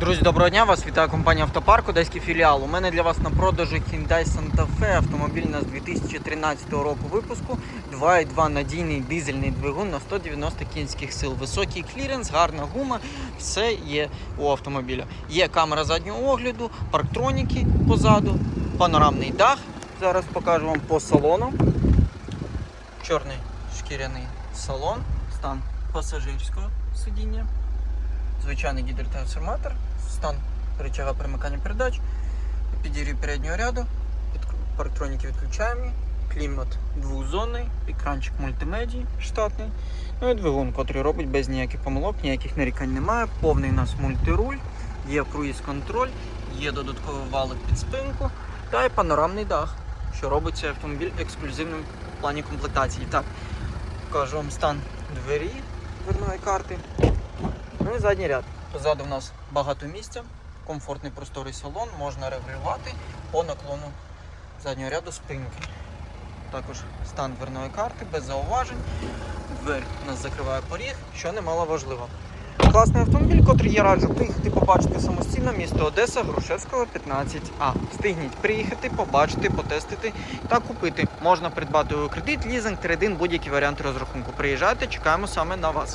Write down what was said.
Друзі, доброго дня! Вас вітає компанія Автопарк, Одеський філіал. У мене для вас на продажу Hyundai Santa Fe. Автомобіль у нас 2013 року випуску. 2,2 надійний дизельний двигун на 190 кінських сил. Високий кліренс, гарна гума. Все є у автомобіля. Є камера заднього огляду, парктроніки позаду, панорамний дах. Зараз покажу вам по салону. Чорний шкіряний салон, стан пасажирського сидіння звичайний гідротрансформатор, стан рычага примикання передач, підігрів переднього ряду, парктроніки відключаємо, клімат двохзонний, екранчик мультимедії штатний. Ну і двигун, котрий робить без ніяких помилок, ніяких нарікань немає. Повний у нас мультируль, є круїз-контроль, є додатковий валик під спинку та й панорамний дах, що робить цей автомобіль ексклюзивним в плані комплектації. Так, покажу вам стан двері дверної карти. Ну і задній ряд. Позаду в нас багато місця, комфортний просторий салон, можна регулювати по наклону заднього ряду спинки. Також стан дверної карти без зауважень. Двері нас закриває поріг, що немало важливо. Класний автомобіль, котрий я раджу приїхати побачити самостійно місто Одеса, Грушевського 15А. Встигніть приїхати, побачити, потестити та купити. Можна придбати у кредит, лізинг, трейдин, будь-які варіанти розрахунку. Приїжджайте, чекаємо саме на вас.